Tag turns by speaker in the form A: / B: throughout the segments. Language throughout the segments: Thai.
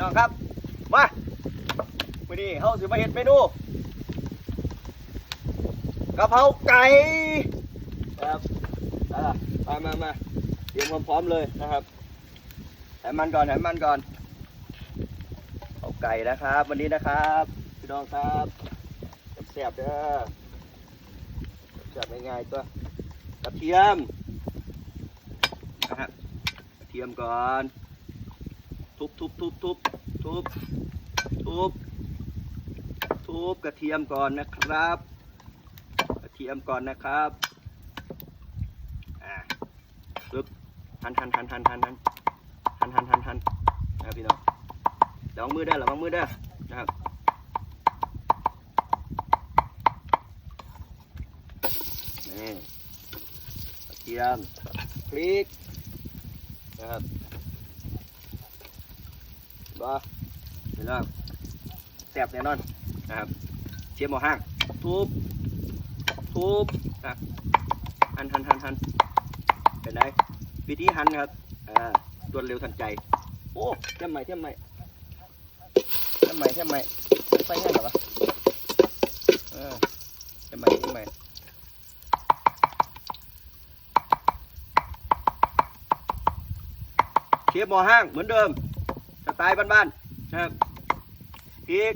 A: น้องครับ มาวันนี้เฮาสิมาเฮ็ดเมนูกะเพราไก่ครับมามามาเตรียมความพร้อมเลยนะครับให้มันก่อนให้มันก่อนเอาไก่นะครับ วันนี้นะครับพี่น้องครับแซ่บเด้อแซ่บง่ายๆตัวกระเทียมนะฮะกระเทียมก่อน ทุบทุบทุบทุบทุบทุบทุบกระเทียมก่อนนะครับ กระเทียมก่อนนะครับอ่าปึ๊บหั่นหั่นหั่นหั่นหั่นหั่นหั่นหั่นหั่นหันนะครับพี่น้องระวังมือได้อระวังมือได้นะครับนี่กระเทียมพริกนะครับ บ้าพี่น้องแซ่บแน่นอนนะครับเชียมหมอห้างทุบทุบนะหันหันหันหันเป็นไงวิธีหันครับอ่ารวดเร็วทันใจโอ้เทียมใหม่เทียมใหม่เทียมใหม่เทียมใหม่ไฟแห้งหรอวะเออเทียมใหม่เทียมใหม่เทียบหมอห้างเหมือนเดิม สไตล์บ้านๆนะครับพริก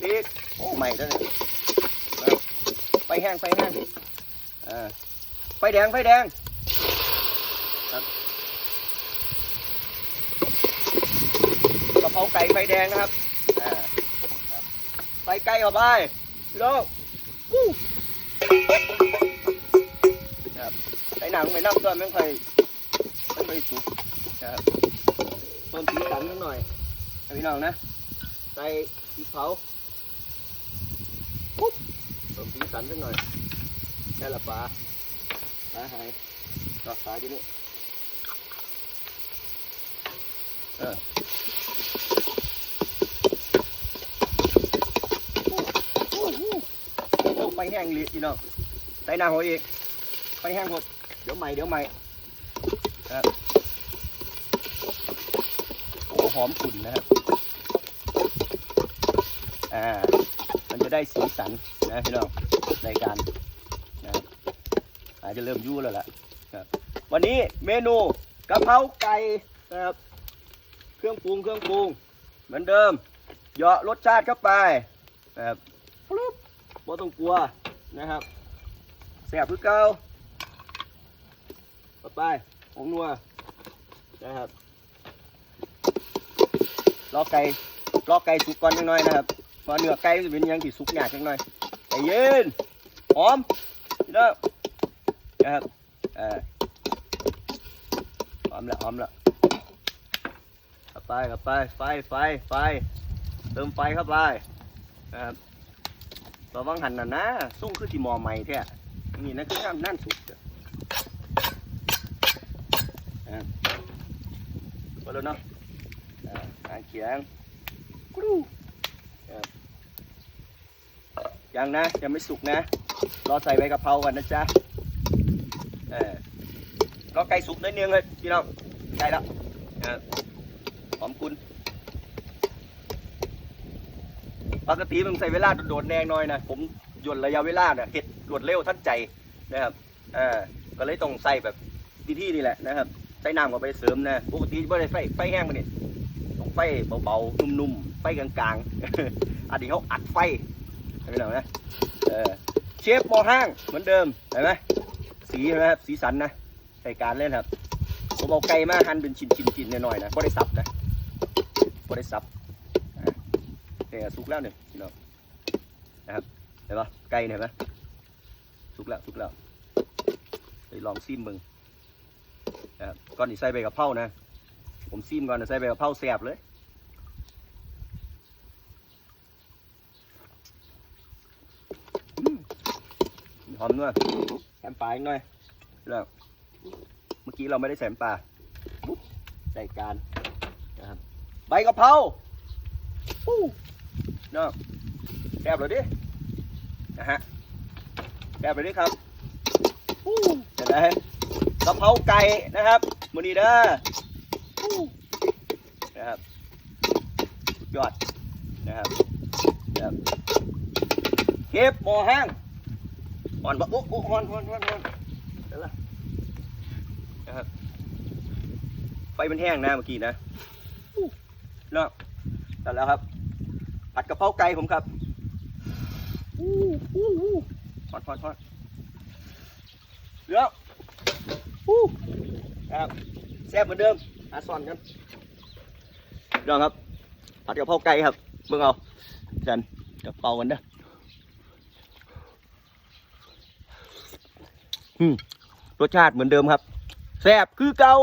A: พริกโอ้ใหม่แล้วเนี่ยไฟแห้งไฟแห้งอ่าไฟแดงไฟแดงครับกระเพราไก่ไฟแดงนะครับอ่าครับไฟไก่เข้าไปพี่น้องวู้ครับใส่หนังไม่น้ำตัวไม่ค่อยไม่ค่อยสุกนะครับ เพิ่มสีสันนิดหน่อยให้พี่น้องนะ ใส่พริกเผาปุ๊บเพิ่มสีสันสักหน่อยได้ละปลาปลาหายก็ปลาอยู่นี่เออโอ้โหโอ้โหไฟแห้งเลยพี่น้องใส่หน้าหัวอีกไฟแห้งหมดเดี๋ยวใหม่เดี๋ยวใหม่ครับโอ้หอมขุ่นนะครับ อ่า มันจะได้สีสันนะพี่น้องในการนะอาจจะเริ่มยุ่แล้วล่ะครับ วันนี้เมนูกะเพราไก่นะครับ เครื่องปรุงเครื่องปรุง เหมือนเดิมเหยาะรสชาติเข้าไปนะครับปุ๊บบ่ต้องกลัวนะครับแซ่บคือเก่าต่อไปของนัวนะครับ รอไก่รอไก่สุกก่อนจังหน่อยนะครับเพราะเนื้อไก่จะเป็นยังที่สุกยากจังหน่อยใจเย็นหอมพี่น้องนะครับเออหอมละหอมละเข้าไปเข้าไปไฟไฟไฟเติมไฟเข้าไปนะครับระวังหันนะนะส่งคือที่หมอใหม่แท้นี่นะคือน้ำนั่นสุกเด้อนะครับพอแล้วเนาะ อ่าอ่างเขียงกรูนะยังนะยังไม่สุกนะ รอใส่ใบกะเพรากันนะจ๊ะเออรอไก่สุกนิดนึงเลยพี่น้องใกล้แล้วนะครับหอมกุนปกติมันใส่เวลาโดดแนงน่อยนะผมหย่นระยะเวลาเนี่ยเห็ดรวดเร็วทันใจนะครับเออก็เลยต้องใส่แบบที่ที่นี่แหละนะครับ ใส่น้ำก็ไปเสริมนะปกติไม่ได้ไฟไฟแห้งมาเนี่ย ไฟเบาๆนุ่มๆไฟกลางๆอันนี้เขาอัดไฟเห็นไหมนะเออเชฟหมอห้างเหมือนเดิมเห็นไหมสีนไหมครับสีสันนะใส่การเล่นครับผมเอาไก่มาหั่นเป็นชิ้นชิ้นชิ้นหน่อยๆนะไม่ได้สับนะไม่ได้สับเนี่ยสุกแล้วเนี่ยพี่น้องนะครับเห็นปะไก่เนี่ยเห็นไหมสุกแล้วสุกแล้วไปลองซิมมึงนะครับก่อนที่ใส่ใบกะเพรานะ ผมซิมก่อนนะใส่ใบกะเพราแซ่บเลย หอมด้วยแซมปลาอีกหน่อยแล้วเมื่อกี้เราไม่ได้แซมปลาใส่การนะครับใบกะเพราปู้เนาะแซ่บเลยดิ นะฮะแซ่บเลยดิครับปู้เห็นไหมกะเพราไก่นะครับมือนี้เด้อ นะครับยอดนะครับนะครับเก็บหม้อแห้งอ่อนบะโอ้โอ้อ่อนอ่อนอ่อนอ่อนเดี๋ยวละนะครับไฟมันแห้งนะเมื่อกี้นะเนาะแต่แล้วครับ ผัดกะเพราไก่ผมครับอู้อู้อู้ทอดทอดทอดเดี๋ยวอู้ครับแซ่บเหมือนเดิม หาซ่อนกันดี๋ยวครับผัดกะเพราไก่ครับเบิ่งเอาจันกับเป่ากันเด้ออืมรสชาติเหมือนเดิมครับแซ่บคือเก่า